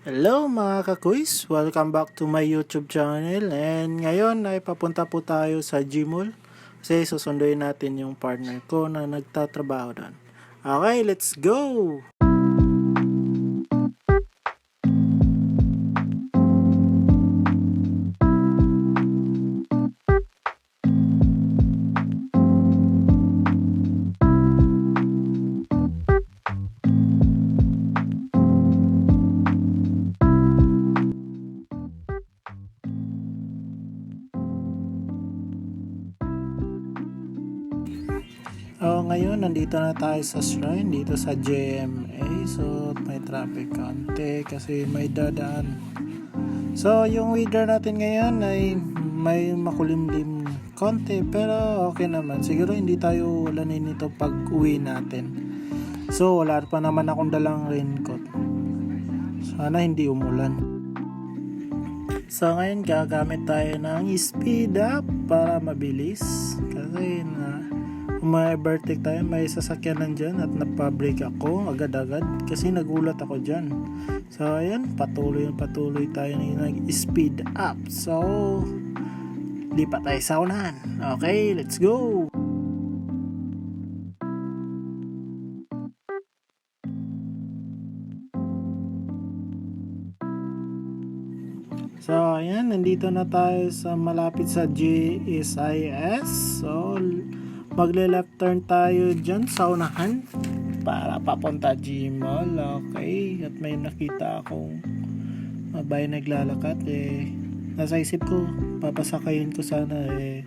Hello mga kakuis! Welcome back to my YouTube channel and ngayon ay papunta po tayo sa Gmall kasi susunduin natin yung partner ko na nagtatrabaho doon. Okay, let's go! Nandito na tayo sa shrine dito sa JMA. So may traffic konti kasi may dadaan. So yung weather natin ngayon ay may makulimlim konti pero okay naman. Siguro hindi tayo ulanin nito pag uwi natin. So wala pa naman akong dalang raincoat. Sana hindi umulan. So ngayon gagamit tayo ng speed up para mabilis. Kasi birthday tayo, may sasakyan nandyan at napabreak ako agad-agad kasi nagulat ako dyan. So ayan, patuloy patuloy tayo na nag-speed up. So, lipat tayo sa unahan. Okay, let's go! So, ayan, nandito na tayo sa malapit sa GSIS. So, magle-left turn tayo dyan sa unahan para papunta Gmall. Okay, at may nakita akong mabay naglalakad eh. Nasa isip ko, papasakayin ko sana eh.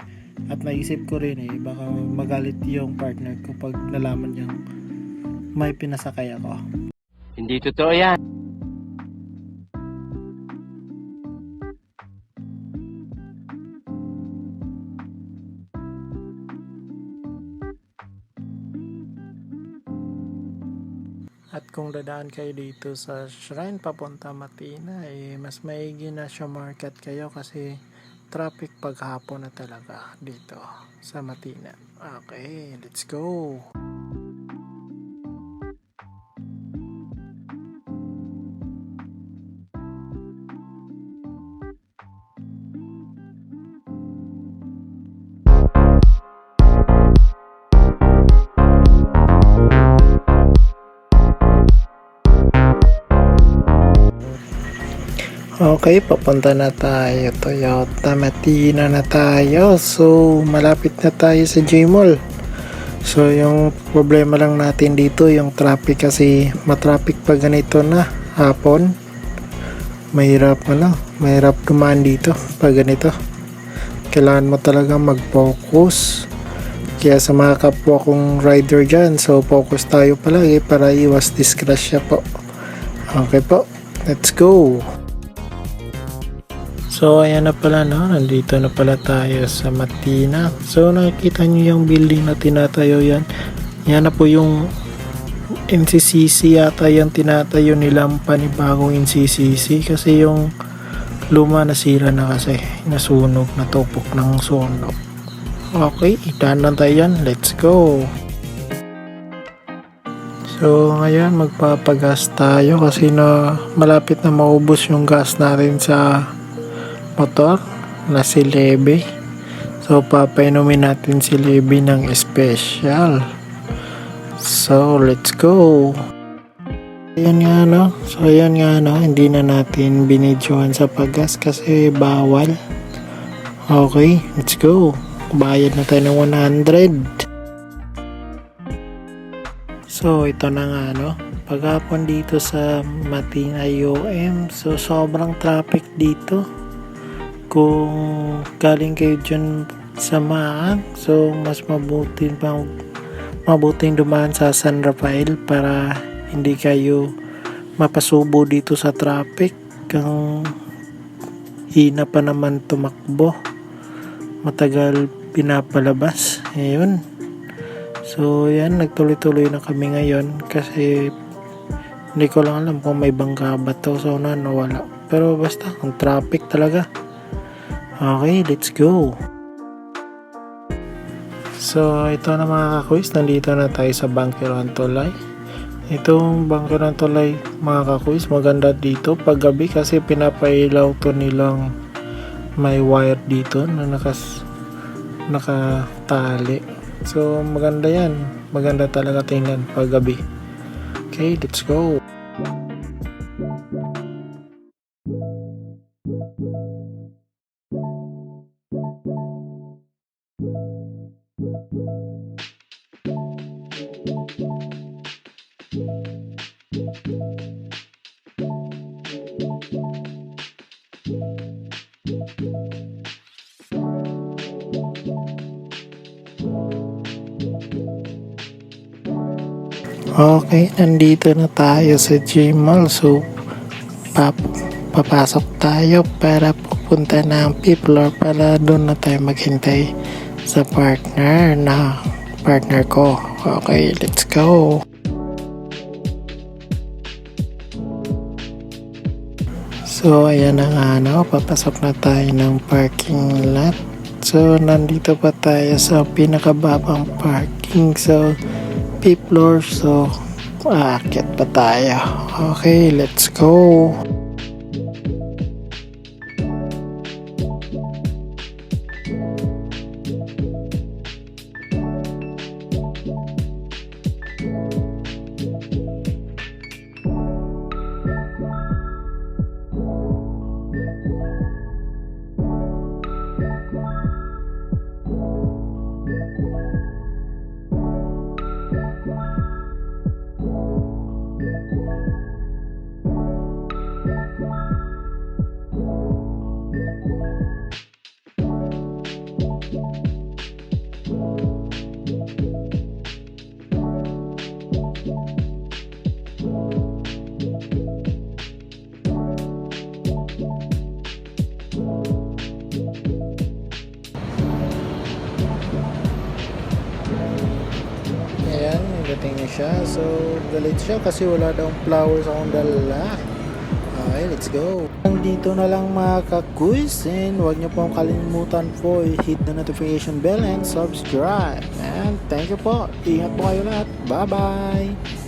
At naisip ko rin eh, baka magalit yung partner ko pag nalaman niyang may pinasakay ako. Hindi totoo yan. At kung dadaan kayo dito sa shrine papunta Matina, eh, mas maigi na siya market kayo kasi traffic paghapon na talaga dito sa Matina. Okay, let's go! Okay, papunta na tayo. Toyota Matina na tayo. So, malapit na tayo sa Gmall. So, yung problema lang natin dito, yung traffic kasi matraffic pa ganito na hapon. Mahirap ano, mahirap dumaan dito pag ganito. Kailangan mo talaga mag-focus. Kaya sa mga kapwa kong rider dyan, so focus tayo palagi para iwas disgrasya po. Okay po, let's go! So ayan na pala no, nandito na pala tayo sa Matina. So nakikita nyo yung building na tinatayo yan. Yan na po yung NCCC yata yung tinatayo nilang panibagong NCCC kasi yung luma nasira na kasi nasunog, natupok ng sunog. Okay, itanan tayo yan. Let's go! So ngayon magpapagas tayo kasi na malapit na maubos yung gas natin sa motor na si Lebe. So, papainumin natin si Lebe ng special. So, let's go. Ayan nga no. So, ayan nga no. Hindi na natin binidyohan sa paggas kasi bawal. Okay, let's go. Bayad na tayo ng 100. So, ito na nga no. Paghapon dito sa Matina UM. So, sobrang traffic dito kung galing kayo dyan sa Maang, so mas mabuti pa mabuting dumaan sa San Rafael para hindi kayo mapasubo dito sa traffic. Kung hina pa naman tumakbo. Matagal pinapalabas. Ayun. So yan nagtuloy-tuloy na kami ngayon kasi hindi ko lang alam kung may bangka ba to. So na nawala. Pero basta ang traffic talaga Okay, let's go. So, ito na mga kakuis, nandito na tayo sa Bunker Tulay. Itong ng tulay mga kakuis, maganda dito paggabi kasi pinapailaw to nilang may wire dito na nakas nakatali. So maganda yan. Maganda talaga tingnan paggabi. Okay, let's go. Okay, nandito na tayo sa Gmall. So, pap papasok tayo para pupunta ng P-floor para doon na tayo maghintay sa partner na partner ko. Okay, let's go. So, ayan na nga no, papasok na tayo ng parking lot. So, nandito pa tayo sa pinakababang parking. So, fifth floor. So, aakyat pa tayo. Okay, let's go. Dating na siya. So, galit siya kasi wala daw flowers akong dala. Okay, let's go. Dito na lang mga kakuis and huwag niyo pong kalimutan po i-hit the notification bell and subscribe. And thank you po. Ingat po kayo lahat. Bye-bye!